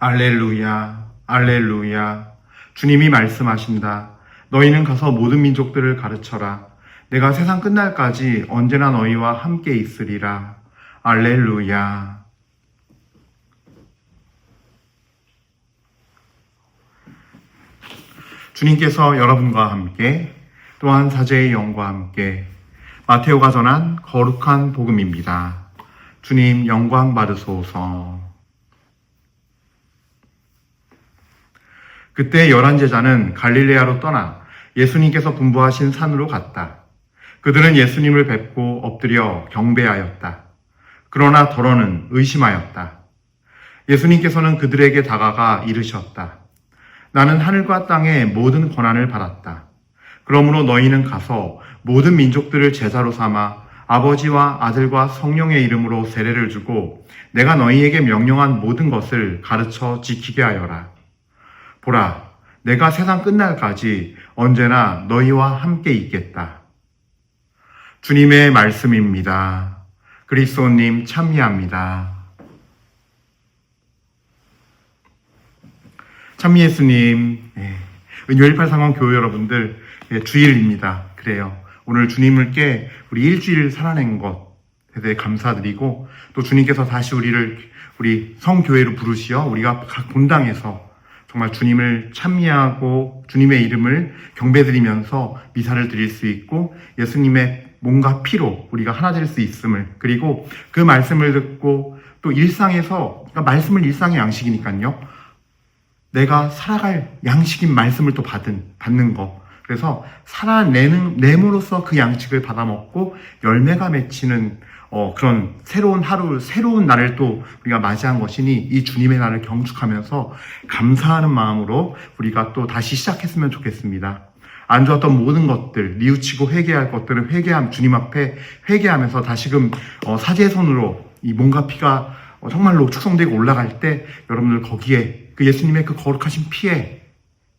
알렐루야, 알렐루야. 주님이 말씀하신다. 너희는 가서 모든 민족들을 가르쳐라. 내가 세상 끝날까지 언제나 너희와 함께 있으리라. 알렐루야. 주님께서 여러분과 함께 또한 사제의 영과 함께 마테오가 전한 거룩한 복음입니다. 주님 영광 받으소서. 그때 열한 제자는 갈릴레아로 떠나 예수님께서 분부하신 산으로 갔다. 그들은 예수님을 뵙고 엎드려 경배하였다. 그러나 더러는 의심하였다. 예수님께서는 그들에게 다가가 이르셨다. 나는 하늘과 땅의 모든 권한을 받았다. 그러므로 너희는 가서 모든 민족들을 제자로 삼아 아버지와 아들과 성령의 이름으로 세례를 주고 내가 너희에게 명령한 모든 것을 가르쳐 지키게 하여라. 보라, 내가 세상 끝날까지 언제나 너희와 함께 있겠다. 주님의 말씀입니다. 그리스도님 참미합니다. 참미 예수님, 예, 은효 183원 교회 여러분들, 예, 주일입니다. 그래요. 오늘 주님을께 우리 일주일 살아낸 것에 대해 감사드리고, 또 주님께서 다시 우리를, 우리 성교회로 부르시어 우리가 각 본당에서 정말 주님을 찬미하고 주님의 이름을 경배드리면서 미사를 드릴 수 있고 예수님의 몸과 피로 우리가 하나 될 수 있음을 그리고 그 말씀을 듣고 또 일상에서 그러니까 말씀을 일상의 양식이니까요. 내가 살아갈 양식인 말씀을 또 받은 받는 거. 그래서 살아내는 내므로써 그 양식을 받아 먹고 열매가 맺히는 어, 그런 새로운 하루, 새로운 날을 또 우리가 맞이한 것이니 이 주님의 날을 경축하면서 감사하는 마음으로 우리가 또 다시 시작했으면 좋겠습니다. 안 좋았던 모든 것들, 뉘우치고 회개할 것들을 회개함, 주님 앞에 회개하면서 다시금 어, 사제의 손으로 이 몸과 피가 어, 정말로 축성되고 올라갈 때 여러분들 거기에 그 예수님의 그 거룩하신 피에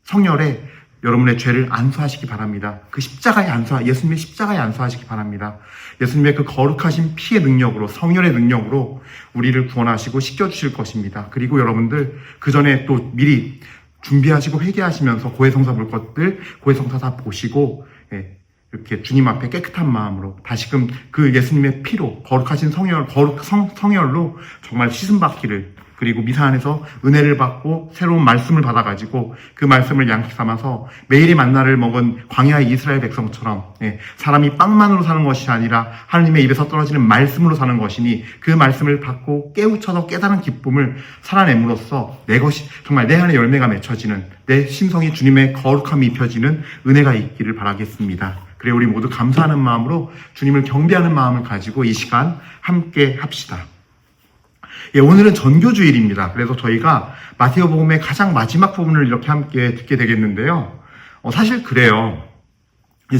성열에 여러분의 죄를 안수하시기 바랍니다. 그 십자가에 안수, 예수님의 십자가에 안수하시기 바랍니다. 예수님의 그 거룩하신 피의 능력으로, 성열의 능력으로 우리를 구원하시고 씻겨주실 것입니다. 그리고 여러분들 그 전에 또 미리 준비하시고 회개하시면서 고해성사 볼 것들, 고해성사 다 보시고, 예, 이렇게 주님 앞에 깨끗한 마음으로 다시금 그 예수님의 피로 거룩하신 성열, 거룩 성, 성열로 정말 씻음 받기를 그리고 미사 안에서 은혜를 받고 새로운 말씀을 받아가지고 그 말씀을 양식 삼아서 매일의 만나를 먹은 광야의 이스라엘 백성처럼 예, 사람이 빵만으로 사는 것이 아니라 하나님의 입에서 떨어지는 말씀으로 사는 것이니 그 말씀을 받고 깨우쳐서 깨달은 기쁨을 살아냄으로써 내 것이 정말 내 안에 열매가 맺혀지는 내 심성이 주님의 거룩함이 입혀지는 은혜가 있기를 바라겠습니다. 그래 우리 모두 감사하는 마음으로 주님을 경배하는 마음을 가지고 이 시간 함께 합시다. 예, 오늘은 전교주일입니다. 그래서 저희가 마테오 복음의 가장 마지막 부분을 이렇게 함께 듣게 되겠는데요. 어, 사실 그래요.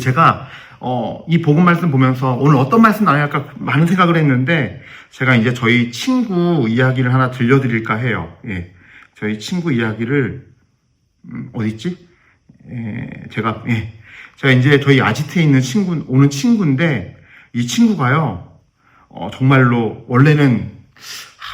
제가 어, 이 복음 말씀 보면서 오늘 어떤 말씀 할까 많은 생각을 했는데 제가 이제 저희 친구 이야기를 하나 들려드릴까 해요. 예, 저희 친구 이야기를 음, 어디 있지? 예, 제가 예, 제가 이제 저희 아지트에 있는 친구 오는 친구인데 이 친구가요. 어, 정말로 원래는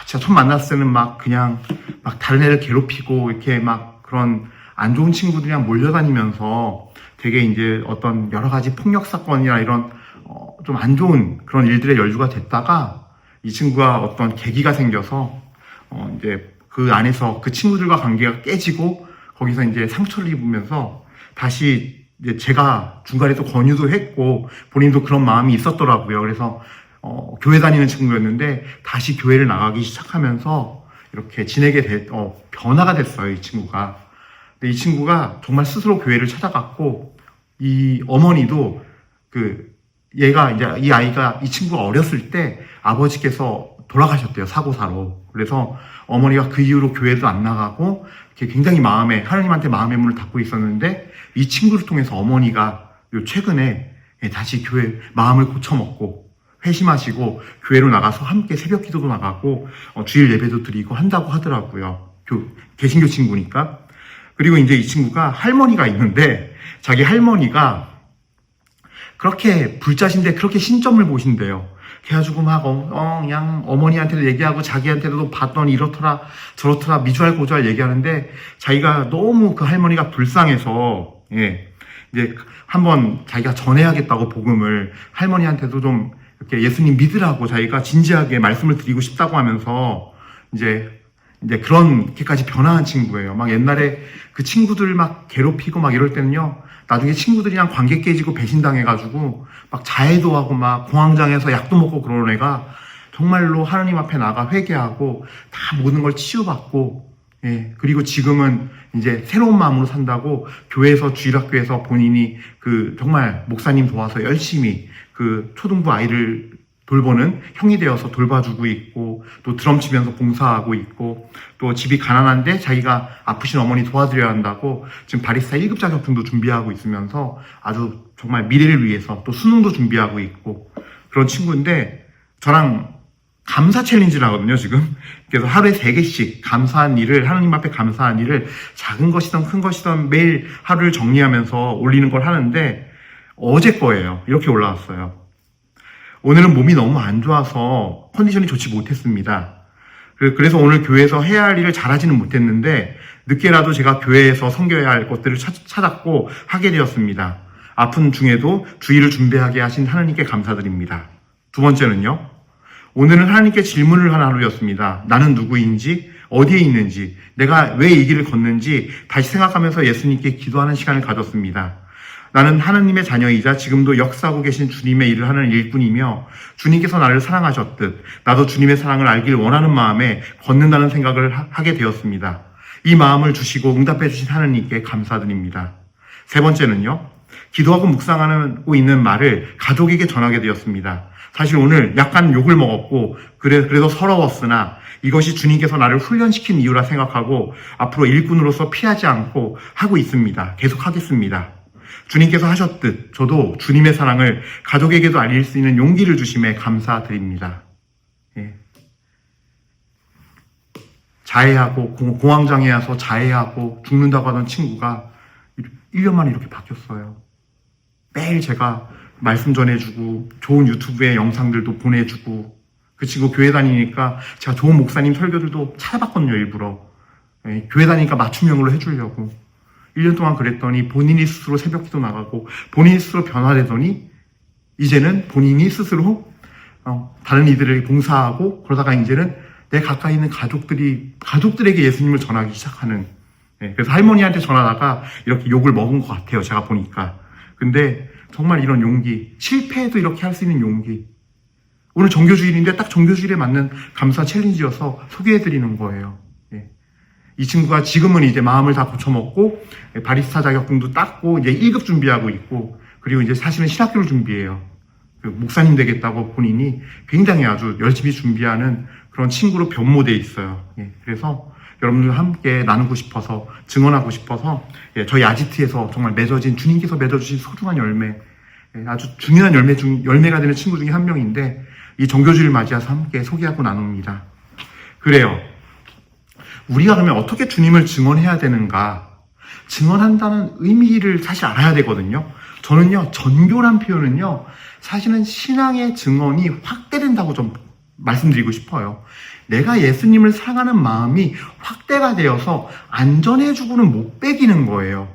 제가 처음 만났을 때는 막 그냥 막 다른 애를 괴롭히고 이렇게 막 그런 안 좋은 친구들이랑 몰려다니면서 되게 이제 어떤 여러 가지 폭력 사건이나 이런 어, 좀 안 좋은 그런 일들의 열주가 됐다가 이 친구가 어떤 계기가 생겨서 어, 이제 그 안에서 그 친구들과 관계가 깨지고 거기서 이제 상처를 입으면서 다시 이제 제가 중간에 또 권유도 했고 본인도 그런 마음이 있었더라고요. 그래서 어, 교회 다니는 친구였는데 다시 교회를 나가기 시작하면서 이렇게 지내게 돼, 어, 변화가 됐어요, 이 친구가. 근데 이 친구가 정말 스스로 교회를 찾아갔고, 이 어머니도 그, 얘가 이제 이 아이가, 이 친구가 어렸을 때 아버지께서 돌아가셨대요, 사고사로. 그래서 어머니가 그 이후로 교회도 안 나가고, 굉장히 마음에, 하나님한테 마음의 문을 닫고 있었는데, 이 친구를 통해서 어머니가 요 최근에 다시 교회 마음을 고쳐먹고, 회심하시고 교회로 나가서 함께 새벽 기도도 나가고 어, 주일 예배도 드리고 한다고 하더라고요. 교, 개신교 친구니까. 그리고 이제 이 친구가 할머니가 있는데 자기 할머니가 그렇게 불자신데 그렇게 신점을 보신대요. 그래가지고 막, 어, 어, 그냥 어머니한테도 얘기하고 자기한테도 봤더니 이렇더라, 저렇더라, 미주알 고주알 얘기하는데 자기가 너무 그 할머니가 불쌍해서, 예. 이제 한번 자기가 전해야겠다고 복음을 할머니한테도 좀 이렇게 예수님 믿으라고 자기가 진지하게 말씀을 드리고 싶다고 하면서 이제 이제 그런게까지 변화한 친구예요. 막 옛날에 그 친구들 막 괴롭히고 막 이럴 때는요. 나중에 친구들이랑 관계 깨지고 배신당해가지고 막 자해도 하고 막 공황장애에서 약도 먹고 그러는 애가 정말로 하나님 앞에 나가 회개하고 다 모든 걸 치유받고 예, 그리고 지금은 이제 새로운 마음으로 산다고 교회에서 주일학교에서 본인이 그 정말 목사님 도와서 열심히 그 초등부 아이를 돌보는 형이 되어서 돌봐주고 있고 또 드럼 치면서 봉사하고 있고 또 집이 가난한데 자기가 아프신 어머니 도와드려야 한다고 지금 바리스타 1급 자격증도 준비하고 있으면서 아주 정말 미래를 위해서 또 수능도 준비하고 있고 그런 친구인데 저랑 감사 챌린지를 하거든요, 지금. 그래서 하루에 세개씩 감사한 일을, 하나님 앞에 감사한 일을 작은 것이든 큰 것이든 매일 하루를 정리하면서 올리는 걸 하는데 어제 거예요. 이렇게 올라왔어요. 오늘은 몸이 너무 안 좋아서 컨디션이 좋지 못했습니다. 그- 그래서 오늘 교회에서 해야 할 일을 잘하지는 못했는데 늦게라도 제가 교회에서 섬겨야 할 것들을 찾- 찾았고 하게 되었습니다. 아픈 중에도 주의를 준비하게 하신 하나님께 감사드립니다. 두 번째는요. 오늘은 하나님께 질문을 한 하루였습니다. 나는 누구인지, 어디에 있는지, 내가 왜 이 길을 걷는지 다시 생각하면서 예수님께 기도하는 시간을 가졌습니다. 나는 하나님의 자녀이자 지금도 역사하고 계신 주님의 일을 하는 일꾼이며 주님께서 나를 사랑하셨듯 나도 주님의 사랑을 알길 원하는 마음에 걷는다는 생각을 하- 하게 되었습니다. 이 마음을 주시고 응답해 주신 하나님께 감사드립니다. 세 번째는요. 기도하고 묵상하고 있는 말을 가족에게 전하게 되었습니다. 사실 오늘 약간 욕을 먹었고 그래 그래도 서러웠으나 이것이 주님께서 나를 훈련시킨 이유라 생각하고 앞으로 일꾼으로서 피하지 않고 하고 있습니다. 계속 하겠습니다. 주님께서 하셨듯 저도 주님의 사랑을 가족에게도 알릴 수 있는 용기를 주심에 감사드립니다. 예. 자해하고 공- 공황장애 와서 자해하고 죽는다고 하던 친구가 1년 만에 이렇게 바뀌었어요. 매일 제가 말씀 전해주고 좋은 유튜브에 영상들도 보내주고 그 친구 교회 다니니까 제가 좋은 목사님 설교들도 찾아봤거든요 일부러 예, 교회 다니니까 맞춤형으로 해주려고 1년 동안 그랬더니 본인이 스스로 새벽 기도 나가고 본인이 스스로 변화되더니 이제는 본인이 스스로 어, 다른 이들에게 봉사하고 그러다가 이제는 내 가까이 있는 가족들이 가족들에게 예수님을 전하기 시작하는 예, 그래서 할머니한테 전하다가 이렇게 욕을 먹은 것 같아요 제가 보니까 근데 정말 이런 용기 실패해도 이렇게 할 수 있는 용기 오늘 정교주일인데 딱 정교주일에 맞는 감사 챌린지여서 소개해드리는 거예요 예. 이 친구가 지금은 이제 마음을 다 고쳐먹고 예, 바리스타 자격증도 땄고 이제 1급 준비하고 있고 그리고 이제 사실은 신학교를 준비해요. 그 목사님 되겠다고 본인이 굉장히 아주 열심히 준비하는 그런 친구로 변모돼 있어요. 예, 그래서 여러분들 함께 나누고 싶어서 증언하고 싶어서 예, 저희 아지트에서 정말 맺어진 주님께서 맺어주신 소중한 열매 예, 아주 중요한 열매 중 열매가 되는 친구 중에 한 명인데 이 정교주를 맞이해서 함께 소개하고 나눕니다. 그래요. 우리가 그러면 어떻게 주님을 증언해야 되는가? 증언한다는 의미를 사실 알아야 되거든요. 저는요, 전교란 표현은요, 사실은 신앙의 증언이 확대된다고 좀 말씀드리고 싶어요. 내가 예수님을 사랑하는 마음이 확대가 되어서 안전해주고는 못 빼기는 거예요.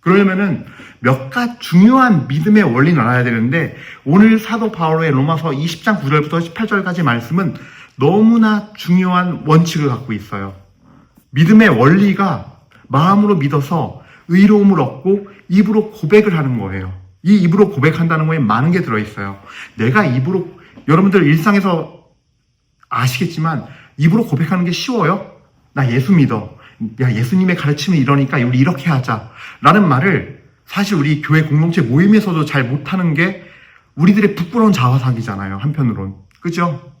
그러려면은 몇 가지 중요한 믿음의 원리는 알아야 되는데 오늘 사도 바울의 로마서 20장 9절부터 18절까지 말씀은 너무나 중요한 원칙을 갖고 있어요. 믿음의 원리가 마음으로 믿어서 의로움을 얻고 입으로 고백을 하는 거예요. 이 입으로 고백한다는 거에 많은 게 들어있어요. 내가 입으로, 여러분들 일상에서 아시겠지만 입으로 고백하는 게 쉬워요? 나 예수 믿어. 야, 예수님의 가르침이 이러니까 우리 이렇게 하자. 라는 말을 사실 우리 교회 공동체 모임에서도 잘 못하는 게 우리들의 부끄러운 자화상이잖아요. 한편으론. 그죠?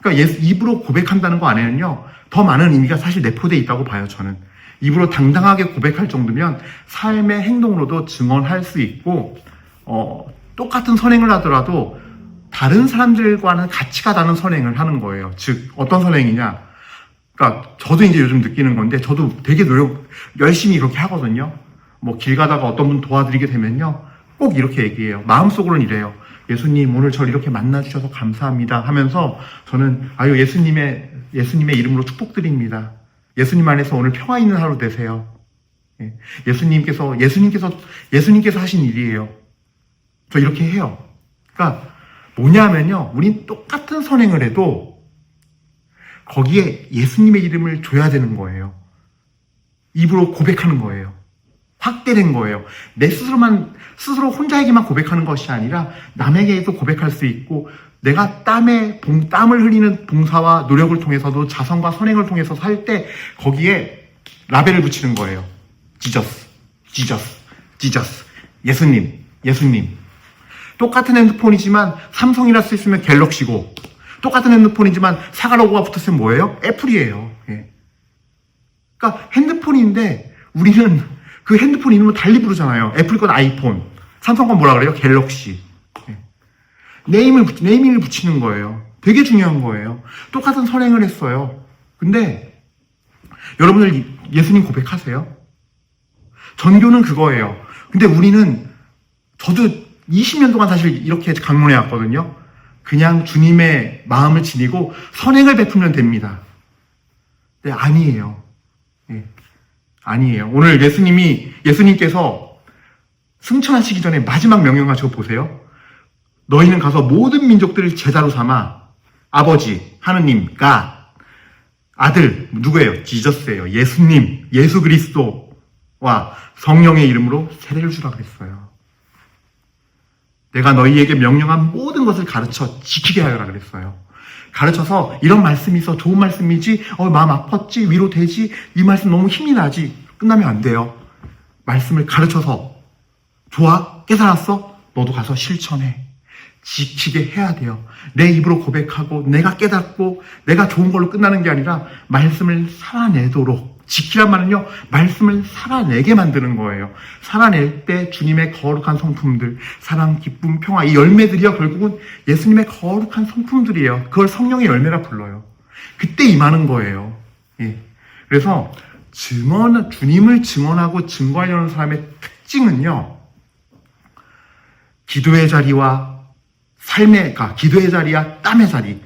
그러니까 예수, 입으로 고백한다는 거 안에는요, 더 많은 의미가 사실 내포되어 있다고 봐요, 저는. 입으로 당당하게 고백할 정도면 삶의 행동으로도 증언할 수 있고, 어, 똑같은 선행을 하더라도 다른 사람들과는 가치가 다른 선행을 하는 거예요. 즉, 어떤 선행이냐. 그러니까 저도 이제 요즘 느끼는 건데, 저도 되게 노력, 열심히 이렇게 하거든요. 뭐 길 가다가 어떤 분 도와드리게 되면요. 꼭 이렇게 얘기해요. 마음속으로는 이래요. 예수님 오늘 저를 이렇게 만나 주셔서 감사합니다 하면서 저는 아유 예수님의 예수님의 이름으로 축복드립니다. 예수님 안에서 오늘 평화 있는 하루 되세요. 예. 예수님께서 예수님께서 예수님께서 하신 일이에요. 저 이렇게 해요. 그러니까 뭐냐면요. 우린 똑같은 선행을 해도 거기에 예수님의 이름을 줘야 되는 거예요. 입으로 고백하는 거예요. 확대된 거예요. 내 스스로만, 스스로 혼자에게만 고백하는 것이 아니라 남에게도 고백할 수 있고 내가 땀에, 봉, 땀을 흘리는 봉사와 노력을 통해서도 자성과 선행을 통해서 살 때 거기에 라벨을 붙이는 거예요. 지저스, 지저스, 지저스. 예수님, 예수님. 똑같은 핸드폰이지만 삼성이라 쓸수 있으면 갤럭시고 똑같은 핸드폰이지만 사과 로고가 붙었으면 뭐예요? 애플이에요. 예. 그러니까 핸드폰인데 우리는 그 핸드폰 이름을 달리 부르잖아요. 애플 건 아이폰, 삼성 건 뭐라 그래요? 갤럭시. 예. 네임을 붙- 네이밍을 붙이는 거예요. 되게 중요한 거예요. 똑같은 선행을 했어요. 근데 여러분들 이- 예수님 고백하세요? 전교는 그거예요. 근데 우리는 저도 20년 동안 사실 이렇게 강론해 왔거든요. 그냥 주님의 마음을 지니고 선행을 베풀면 됩니다. 네, 아니에요. 예, 아니에요. 오늘 예수님이, 예수님께서 승천하시기 전에 마지막 저 보세요. 너희는 가서 모든 민족들을 제자로 삼아 아버지, 하느님과 아들, 누구예요? 지저스예요. 예수님, 예수 그리스도와 성령의 이름으로 세례를 주라 그랬어요. 내가 너희에게 명령한 모든 것을 가르쳐 지키게 하여라 그랬어요. 가르쳐서 이런 말씀이 있어 좋은 말씀이지 어 마음 아팠지 위로되지 이 말씀 너무 힘이 나지 끝나면 안 돼요. 말씀을 가르쳐서 좋아 깨달았어 너도 가서 실천해 지키게 해야 돼요. 내 입으로 고백하고 내가 깨닫고 내가 좋은 걸로 끝나는 게 아니라 말씀을 살아내도록 지키란 말은요 말씀을 살아내게 만드는 거예요. 살아낼 때 주님의 거룩한 성품들 사랑, 기쁨, 평화 이 열매들이요 결국은 예수님의 거룩한 성품들이에요. 그걸 성령의 열매라 불러요. 그때 임하는 거예요. 예. 그래서 증언 주님을 증언하고 증거하려는 사람의 특징은요. 기도의 자리와 삶의, 가 기도의 자리와 땀의 자리,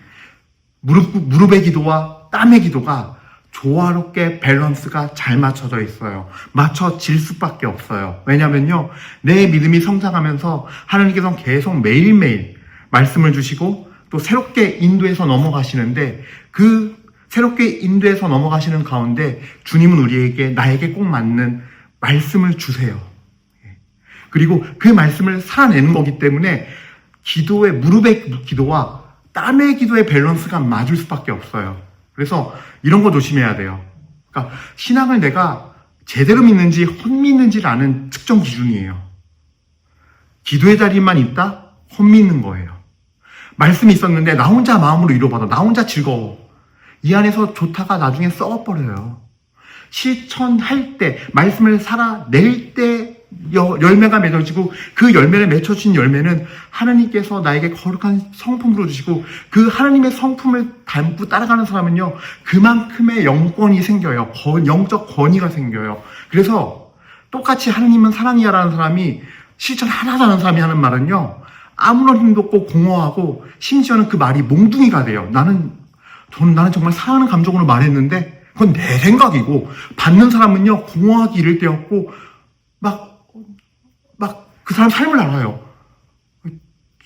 무릎, 무릎의 기도와 땀의 기도가 조화롭게 밸런스가 잘 맞춰져 있어요. 맞춰질 수밖에 없어요. 왜냐면요, 내 믿음이 성장하면서 하나님께서 계속 매일매일 말씀을 주시고 또 새롭게 인도해서 넘어가시는데 그 새롭게 인도해서 넘어가시는 가운데 주님은 우리에게 나에게 꼭 맞는 말씀을 주세요. 그리고 그 말씀을 살아내는 거기 때문에 기도의 무릎의 기도와 땀의 기도의 밸런스가 맞을 수밖에 없어요. 그래서 이런 거 조심해야 돼요. 그러니까 신앙을 내가 제대로 믿는지 헛믿는지를 아는 측정 기준이에요. 기도의 자리만 있다? 헛믿는 거예요. 말씀이 있었는데 나 혼자 마음으로 이뤄받아. 나 혼자 즐거워. 이 안에서 좋다가 나중에 썩어버려요. 실천할 때, 말씀을 살아낼 때 여- 열매가 맺어지고 그 열매를 맺혀진 열매는 하나님께서 나에게 거룩한 성품으로 주시고 그 하나님의 성품을 닮고 따라가는 사람은요 그만큼의 영권이 생겨요. 권- 영적 권위가 생겨요. 그래서 똑같이 하나님은 사랑이야라는 사람이 실천 하는 사람이 하는 말은요 아무런 힘도 없고 공허하고 심지어는 그 말이 몽둥이가 돼요. 나는 저는 나는 정말 사랑하는 감정으로 말했는데 그건 내 생각이고 받는 사람은요 공허하기 이를 때였고 막막 그 사람 삶을 알아요.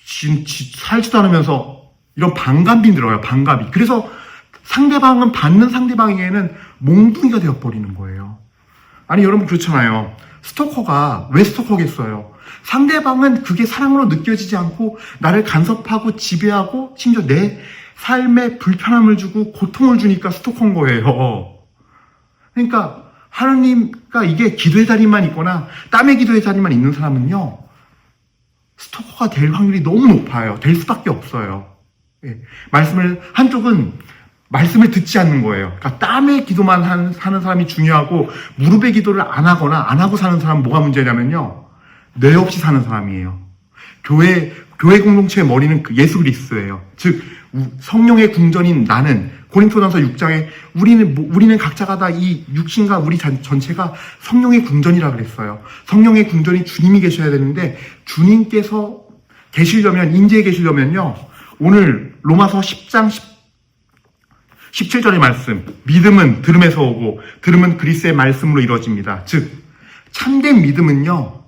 지, 지, 살지도 않으면서 이런 반감이 들어요. 반감이. 그래서 상대방은 받는 상대방에게는 몽둥이가 되어버리는 거예요. 아니 여러분 그렇잖아요. 스토커가 왜 스토커겠어요? 상대방은 그게 사랑으로 느껴지지 않고 나를 간섭하고 지배하고 심지어 내 삶에 불편함을 주고 고통을 주니까 스토커인 거예요. 그러니까 하나님과 이게 기도의 자리만 있거나 땀의 기도의 자리만 있는 사람은요 스토커가 될 확률이 너무 높아요. 될 수밖에 없어요. 예. 말씀을 한쪽은 말씀을 듣지 않는 거예요. 그러니까 땀의 기도만 한- 하는 사람이 중요하고 무릎의 기도를 안 하거나 안 하고 사는 사람은 뭐가 문제냐면요 뇌 없이 사는 사람이에요. 교회 교회 공동체의 머리는 그 예수 그리스도예요. 즉 우- 성령의 궁전인 나는 고린토전서 6장에 우리는 뭐- 우리는 각자가 다 이 육신과 우리 잔- 전체가 성령의 궁전이라 그랬어요. 성령의 궁전이 주님이 계셔야 되는데 주님께서 계시려면 인재에 계시려면요. 오늘 로마서 10장 10, 17절의 말씀. 믿음은 들음에서 오고 들음은 그리스의 말씀으로 이루어집니다. 즉 참된 믿음은요.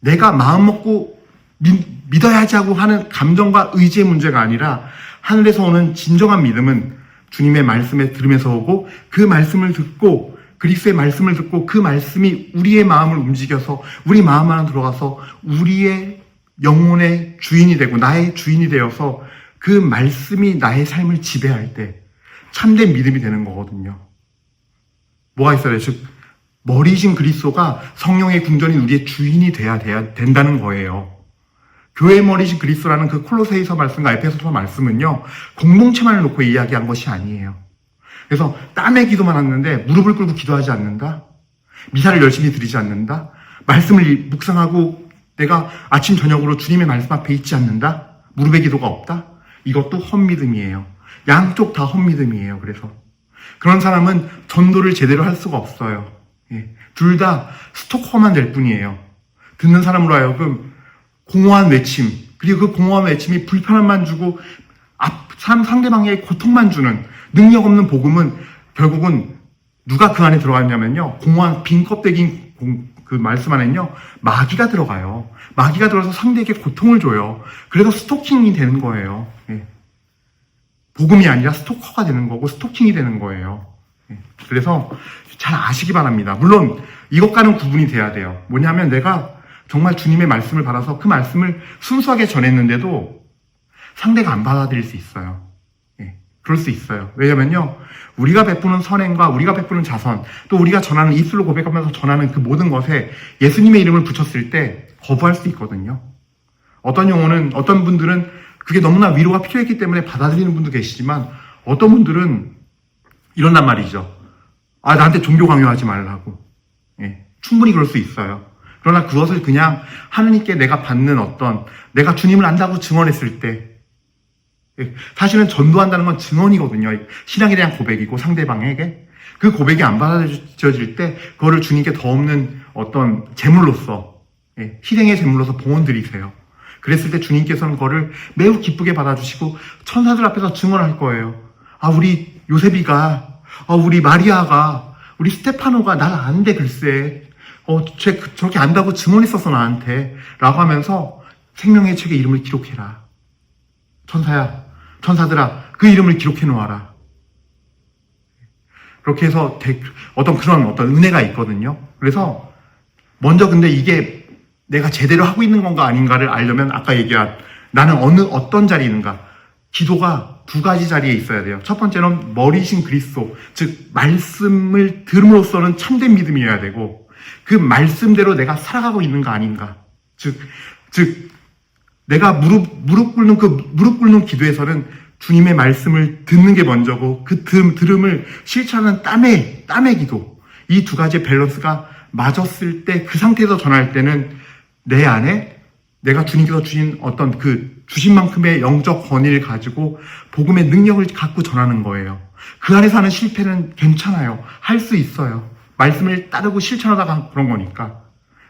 내가 마음 먹고 믿, 믿어야지 하고 하는 감정과 의지의 문제가 아니라 하늘에서 오는 진정한 믿음은 주님의 말씀에 들으면서 오고 그 말씀을 듣고 그리스의 말씀을 듣고 그 말씀이 우리의 마음을 움직여서 우리 마음 안에 들어가서 우리의 영혼의 주인이 되고 나의 주인이 되어서 그 말씀이 나의 삶을 지배할 때 참된 믿음이 되는 거거든요. 뭐가 있어요? 즉 머리신 그리스도가 성령의 궁전인 우리의 주인이 돼야 돼야 된다는 거예요. 교회 머리신 그리스도라는 그 콜로세이서 말씀과 에페소서 말씀은요 공동체만을 놓고 이야기한 것이 아니에요. 그래서 땀의 기도만 하는데 무릎을 꿇고 기도하지 않는다. 미사를 열심히 드리지 않는다. 말씀을 묵상하고 내가 아침 저녁으로 주님의 말씀 앞에 있지 않는다. 무릎의 기도가 없다. 이것도 헛믿음이에요. 양쪽 다 헛믿음이에요. 그래서 그런 사람은 전도를 제대로 할 수가 없어요. 예. 둘 다 스토커만 될 뿐이에요. 듣는 사람으로 하여금 공허한 외침, 그리고 그 공허한 외침이 불편함만 주고 앞, 상, 상대방에게 고통만 주는 능력 없는 복음은 결국은 누가 그 안에 들어갔냐면요. 공허한 빈 껍데기인 공- 그 말씀 안에는요. 마귀가 들어가요. 마귀가 들어서 상대에게 고통을 줘요. 그래서 스토킹이 되는 거예요. 예. 복음이 아니라 스토커가 되는 거고 스토킹이 되는 거예요. 예. 그래서 잘 아시기 바랍니다. 물론 이것과는 구분이 돼야 돼요. 뭐냐면 내가 정말 주님의 말씀을 받아서 그 말씀을 순수하게 전했는데도 상대가 안 받아들일 수 있어요. 예, 그럴 수 있어요. 왜냐면요, 우리가 베푸는 선행과 우리가 베푸는 자선, 또 우리가 전하는 입술로 고백하면서 전하는 그 모든 것에 예수님의 이름을 붙였을 때 거부할 수 있거든요. 어떤 용어는, 어떤 분들은 그게 너무나 위로가 필요했기 때문에 받아들이는 분도 계시지만, 어떤 분들은 이런단 말이죠. 아, 나한테 종교 강요하지 말라고. 예, 충분히 그럴 수 있어요. 그러나 그것을 그냥 하느님께 내가 받는 어떤, 내가 주님을 안다고 증언했을 때, 예, 사실은 전도한다는 건 증언이거든요. 신앙에 대한 고백이고 상대방에게 그 고백이 안 받아들여질 때 그거를 주님께 더 없는 어떤 제물로서 예, 희생의 제물로서 봉헌 드리세요. 그랬을 때 주님께서는 그거를 매우 기쁘게 받아주시고 천사들 앞에서 증언할 거예요. 아 우리 요셉이가, 아 우리 마리아가, 우리 스테파노가 날 아는데 글쎄, 어 쟤 저렇게 안다고 증언했었어 나한테, 라고 하면서 생명의 책에 이름을 기록해라. 천사야, 천사들아, 그 이름을 기록해 놓아라. 그렇게 해서 대- 어떤 그런 어떤 은혜가 있거든요. 그래서 먼저 근데 이게 내가 제대로 하고 있는 건가 아닌가를 알려면 아까 얘기한 나는 어느 어떤 자리에 있는가. 기도가 두 가지 자리에 있어야 돼요. 첫 번째는 머리신 그리스도, 즉 말씀을 들음으로써는 참된 믿음이어야 되고 그 말씀대로 내가 살아가고 있는가 아닌가. 즉, 즉 내가 무릎, 무릎 꿇는 그 무릎 꿇는 기도에서는 주님의 말씀을 듣는 게 먼저고 그 들, 들음을 실천하는 땀의, 땀의 기도. 이 두 가지의 밸런스가 맞았을 때 그 상태에서 전할 때는 내 안에 내가 주님께서 주신 어떤 그 주신 만큼의 영적 권위를 가지고 복음의 능력을 갖고 전하는 거예요. 그 안에서 하는 실패는 괜찮아요. 할 수 있어요. 말씀을 따르고 실천하다가 그런 거니까.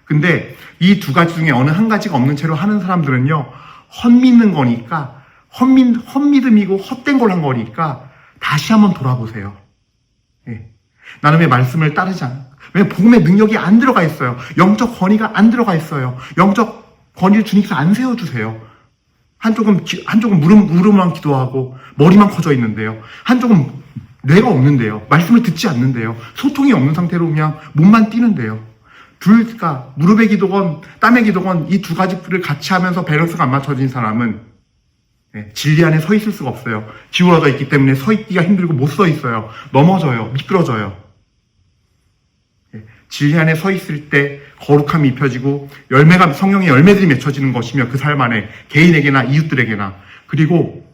근데 이 두 가지 중에 어느 한 가지가 없는 채로 하는 사람들은요, 헛믿는 거니까, 헛믿, 헛믿음이고 헛된 걸 한 거니까, 다시 한번 돌아보세요. 예. 나는 왜 말씀을 따르지 않, 왜 복음의 능력이 안 들어가 있어요? 영적 권위가 안 들어가 있어요. 영적 권위를 주님께서 안 세워주세요. 한쪽은, 기- 한쪽은 무릎, 무릎만 기도하고, 머리만 커져 있는데요. 한쪽은 뇌가 없는데요. 말씀을 듣지 않는데요. 소통이 없는 상태로 그냥 몸만 뛰는데요. 둘가 무릎의 기도건 땀의 기도건 이 두 가지를 같이 하면서 밸런스가 안 맞춰진 사람은 예, 진리 안에 서 있을 수가 없어요. 기울어져 있기 때문에 서 있기가 힘들고 못 서 있어요. 넘어져요. 미끄러져요. 예, 진리 안에 서 있을 때 거룩함이 입혀지고 열매가 성령의 열매들이 맺혀지는 것이며 그 삶 안에 개인에게나 이웃들에게나 그리고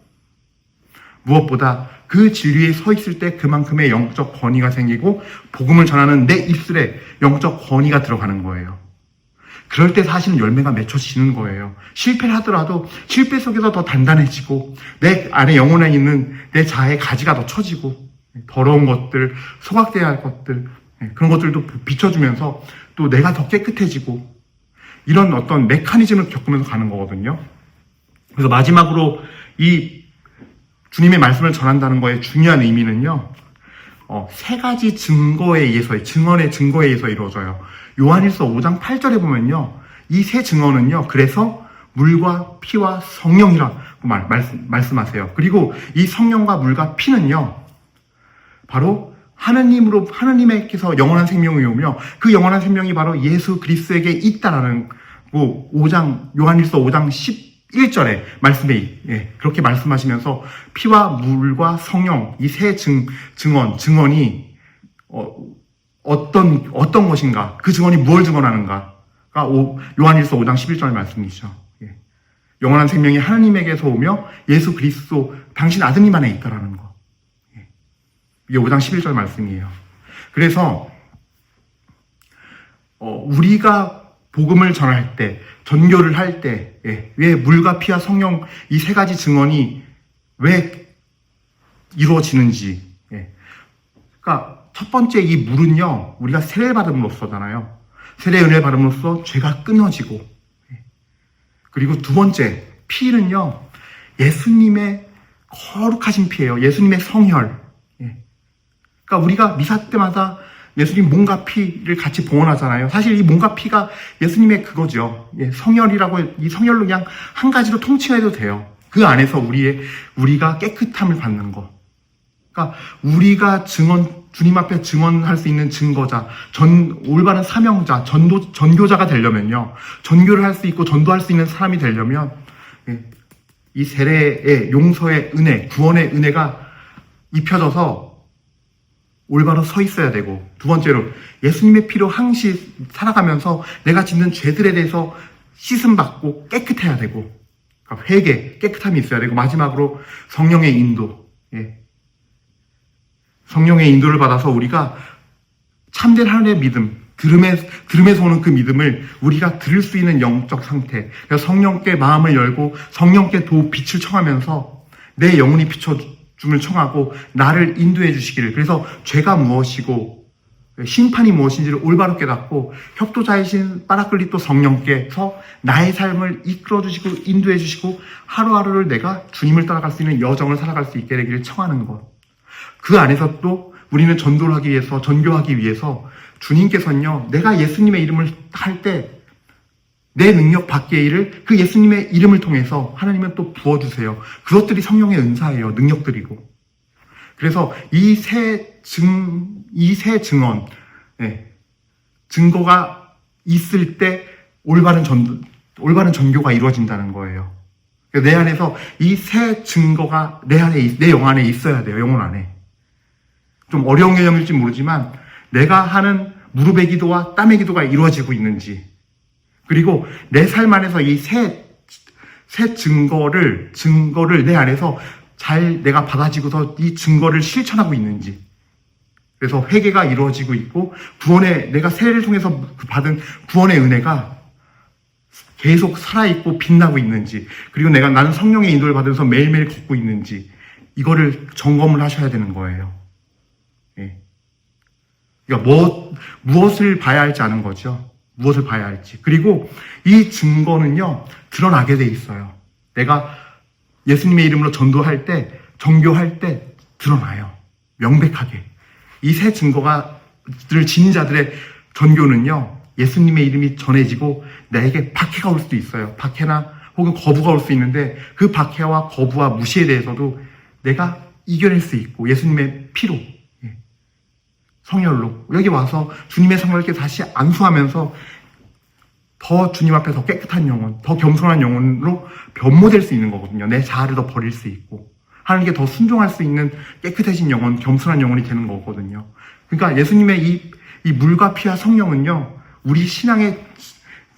무엇보다 그 진리에 서 있을 때 그만큼의 영적 권위가 생기고 복음을 전하는 내 입술에 영적 권위가 들어가는 거예요. 그럴 때 사실은 열매가 맺혀지는 거예요. 실패를 하더라도 실패 속에서 더 단단해지고 내 안에 영혼에 있는 내 자아의 가지가 더 처지고 더러운 것들, 소각돼야 할 것들 예, 그런 것들도 비춰주면서 또 내가 더 깨끗해지고 이런 어떤 메커니즘을 겪으면서 가는 거거든요. 그래서 마지막으로 이 주님의 말씀을 전한다는 거의 중요한 의미는요. 어, 세 가지 증거에 의해서, 증언의 증거에 의해서 이루어져요. 요한일서 5장 8절에 보면요. 이 세 증언은요. 그래서 물과 피와 성령이라고 말, 말씀, 말씀하세요. 그리고 이 성령과 물과 피는요. 바로 하느님으로, 하느님께서 영원한 생명이 오며 그 영원한 생명이 바로 예수 그리스도에게 있다라는 고 5장, 요한일서 5장 11절에 말씀에, 예, 그렇게 말씀하시면서 피와 물과 성령, 이 세 증, 증언, 증언이, 어, 어떤, 어떤 것인가, 그 증언이 뭘 증언하는가가 오- 요한일서 5장 11절 말씀이죠. 예. 영원한 생명이 하나님에게서 오며 예수 그리스도, 당신 아드님 안에 있다라는 거. 예. 이게 5장 11절 말씀이에요. 그래서, 어, 우리가 복음을 전할 때, 전교를 할 때, 예, 왜 물과 피와 성령 이 세 가지 증언이 왜 이루어지는지. 예. 그러니까 첫 번째 이 물은요, 우리가 세례 받음으로써잖아요. 세례 은혜 받음으로써 죄가 끊어지고. 예. 그리고 두 번째 피는요, 예수님의 거룩하신 피예요. 예수님의 성혈. 예. 그러니까 우리가 미사 때마다 예수님 몸과 피를 같이 봉헌하잖아요. 사실 이 몸과 피가 예수님의 그거죠. 예, 성혈이라고 해- 이 성혈로 그냥 한 가지로 통칭해도 돼요. 그 안에서 우리의 우리가 깨끗함을 받는 거. 그러니까 우리가 증언 주님 앞에 증언할 수 있는 증거자, 전 올바른 사명자, 전도 전교자가 되려면요. 전교를 할 수 있고 전도할 수 있는 사람이 되려면 예, 이 세례의 용서의 은혜, 구원의 은혜가 입혀져서 올바로 서 있어야 되고 두 번째로 예수님의 피로 항시 살아가면서 내가 짓는 죄들에 대해서 씻음 받고 깨끗해야 되고 그러니까 회개 깨끗함이 있어야 되고 마지막으로 성령의 인도 예. 성령의 인도를 받아서 우리가 참된 하나님의 믿음 들음에, 들음에서 오는 그 믿음을 우리가 들을 수 있는 영적 상태. 성령께 마음을 열고 성령께 도 빛을 청하면서 내 영혼이 비춰 줌을 청하고 나를 인도해 주시기를. 그래서 죄가 무엇이고 심판이 무엇인지를 올바로 깨닫고 협도자이신 빠라클리토 성령께서 나의 삶을 이끌어 주시고 인도해 주시고 하루하루를 내가 주님을 따라갈 수 있는 여정을 살아갈 수 있게 되기를 청하는 것. 그 안에서 또 우리는 전도를 하기 위해서, 전교하기 위해서 주님께서는요, 내가 예수님의 이름을 할 때 내 능력 밖의 일을 그 예수님의 이름을 통해서 하나님은 또 부어주세요. 그것들이 성령의 은사예요. 능력들이고. 그래서 이 세 증, 이 세 증언, 예, 증거가 있을 때 올바른 전, 올바른 전교가 이루어진다는 거예요. 내 안에서 이세 증거가 내 안에, 있- 내영 안에 있어야 돼요. 영혼 안에. 좀 어려운 개념일지 모르지만 내가 하는 무릎의 기도와 땀의 기도가 이루어지고 있는지 그리고 내 삶 안에서 이새 새 증거를 증거를 내 안에서 잘 내가 받아지고서 이 증거를 실천하고 있는지 그래서 회개가 이루어지고 있고 구원의 내가 세례를 통해서 받은 구원의 은혜가 계속 살아있고 빛나고 있는지 그리고 내가 나는 성령의 인도를 받으면서 매일매일 걷고 있는지 이거를 점검을 하셔야 되는 거예요. 예. 그러니까 무엇, 무엇을 봐야 할지 아는 거죠. 무엇을 봐야 할지. 그리고 이 증거는요, 드러나게 돼 있어요. 내가 예수님의 이름으로 전도할 때, 정교할 때 드러나요. 명백하게. 이 세 증거가, 를 지닌 자들의 전교는요, 예수님의 이름이 전해지고 나에게 박해가 올 수도 있어요. 박해나 혹은 거부가 올 수 있는데 그 박해와 거부와 무시에 대해서도 내가 이겨낼 수 있고 예수님의 피로 예. 성혈로 여기 와서 주님의 이렇게 다시 안수하면서 더 주님 앞에 더 깨끗한 영혼, 더 겸손한 영혼으로 변모될 수 있는 거거든요. 내 자아를 더 버릴 수 있고 하나님께 더 순종할 수 있는 깨끗해진 영혼, 겸손한 영혼이 되는 거거든요. 그러니까 예수님의 이, 이 물과 피와 성령은요, 우리 신앙의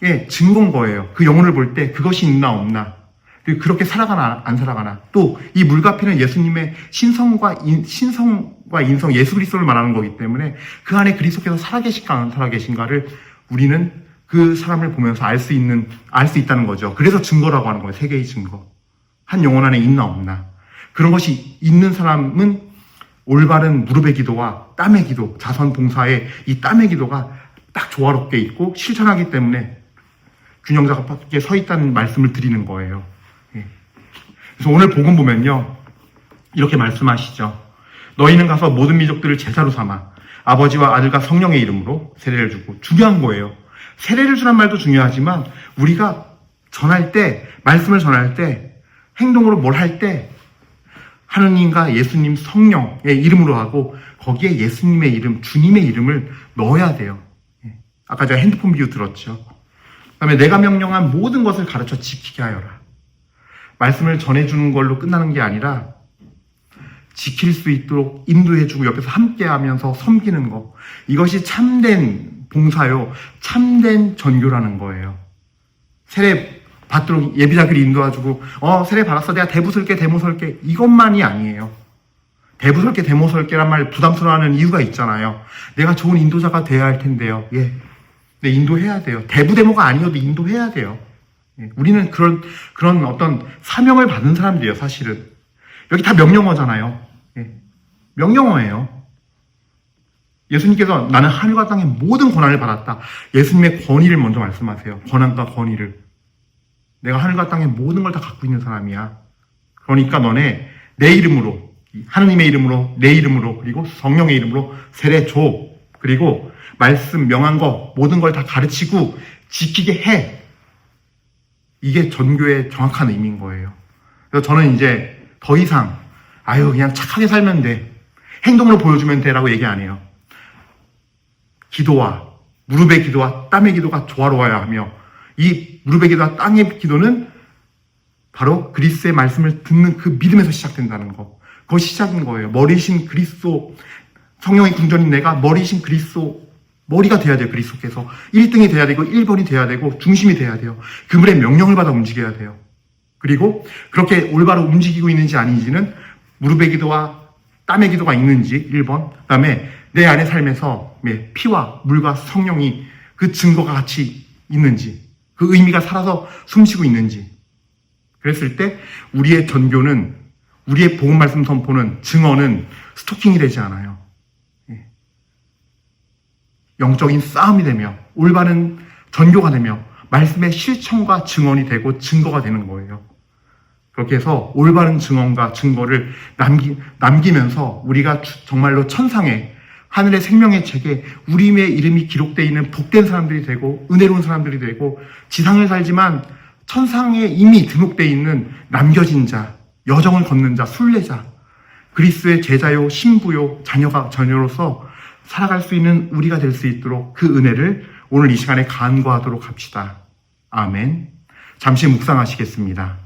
예, 증거인 거예요. 그 영혼을 볼 때 그것이 있나 없나. 그렇게 살아가나 안 살아가나. 또 이 물과 피는 예수님의 신성과 인, 신성과 인성 예수 그리스도를 말하는 거기 때문에 그 안에 그리스도께서 살아계신가 안 살아계신가를 우리는 그 사람을 보면서 알 수 있는 알 수 있다는 거죠. 그래서 증거라고 하는 거예요. 세 개의 증거. 한 영혼 안에 있나 없나. 그런 것이 있는 사람은 올바른 무릎의 기도와 땀의 기도, 자선 봉사의 이 땀의 기도가 딱 조화롭게 있고 실천하기 때문에 균형자가 밖에 서 있다는 말씀을 드리는 거예요. 예. 그래서 오늘 복음 보면요. 이렇게 말씀하시죠. 너희는 가서 모든 민족들을 제자로 삼아 아버지와 아들과 성령의 이름으로 세례를 주고 중요한 거예요. 세례를 주란 말도 중요하지만 우리가 전할 때 말씀을 전할 때 행동으로 뭘 할 때 하느님과 예수님 성령의 이름으로 하고 거기에 예수님의 이름, 주님의 이름을 넣어야 돼요. 예. 아까 제가 핸드폰 비유 들었죠. 그다음에 내가 명령한 모든 것을 가르쳐 지키게 하여라. 말씀을 전해주는 걸로 끝나는 게 아니라 지킬 수 있도록 인도해주고 옆에서 함께하면서 섬기는 거 이것이 참된 봉사요, 참된 전교라는 거예요. 세례 받도록 예비자들이 인도해주고 어 세례 받았어 내가 대부 설게 대모 설게 이것만이 아니에요. 대부 설게 대모 설게란 말 부담스러워하는 이유가 있잖아요. 내가 좋은 인도자가 돼야 할 텐데요. 예, 네, 인도해야 돼요. 대부 대모가 아니어도 인도해야 돼요. 예, 우리는 그런 그런 어떤 사명을 받은 사람들이에요. 사실은 여기 다 명령어잖아요. 예, 명령어예요. 예수님께서 나는 하늘과 땅의 모든 권한을 받았다. 예수님의 권위를 먼저 말씀하세요. 권한과 권위를. 내가 하늘과 땅의 모든 걸 다 갖고 있는 사람이야. 그러니까 너네 내 이름으로, 하느님의 이름으로, 내 이름으로, 그리고 성령의 이름으로 세례 줘. 그리고 말씀, 명한 거, 모든 걸 다 가르치고 지키게 해. 이게 전교의 정확한 의미인 거예요. 그래서 저는 이제 더 이상, 아유, 그냥 착하게 살면 돼. 행동으로 보여주면 돼라고 얘기 안 해요. 기도와 무릎의 기도와 땀의 기도가 조화로워야 하며 이 무릎의 기도와 땅의 기도는 바로 그리스의 말씀을 듣는 그 믿음에서 시작된다는 거. 그것이 시작인 거예요. 머리신 그리스도 성령의 궁전인 내가 머리신 그리스도 머리가 돼야 돼요. 그리스도께서 1등이 돼야 되고 1번이 돼야 되고 중심이 돼야 돼요. 그분의 명령을 받아 움직여야 돼요. 그리고 그렇게 올바로 움직이고 있는지 아닌지는 무릎의 기도와 땀의 기도가 있는지 1번 그 다음에 내 안의 삶에서 예, 피와 물과 성령이 그 증거가 같이 있는지 그 의미가 살아서 숨쉬고 있는지 그랬을 때 우리의 전교는 우리의 복음 말씀 선포는 증언은 스토킹이 되지 않아요. 예. 영적인 싸움이 되며 올바른 전교가 되며 말씀의 실천과 증언이 되고 증거가 되는 거예요. 그렇게 해서 올바른 증언과 증거를 남기, 남기면서 우리가 주- 정말로 천상에 하늘의 생명의 책에 우리의 이름이 기록되어 있는 복된 사람들이 되고 은혜로운 사람들이 되고 지상을 살지만 천상에 이미 등록되어 있는 남겨진 자, 여정을 걷는 자, 순례자, 그리스의 제자요, 신부요, 자녀가 자녀로서 살아갈 수 있는 우리가 될 수 있도록 그 은혜를 오늘 이 시간에 간구하도록 합시다. 아멘. 잠시 묵상하시겠습니다.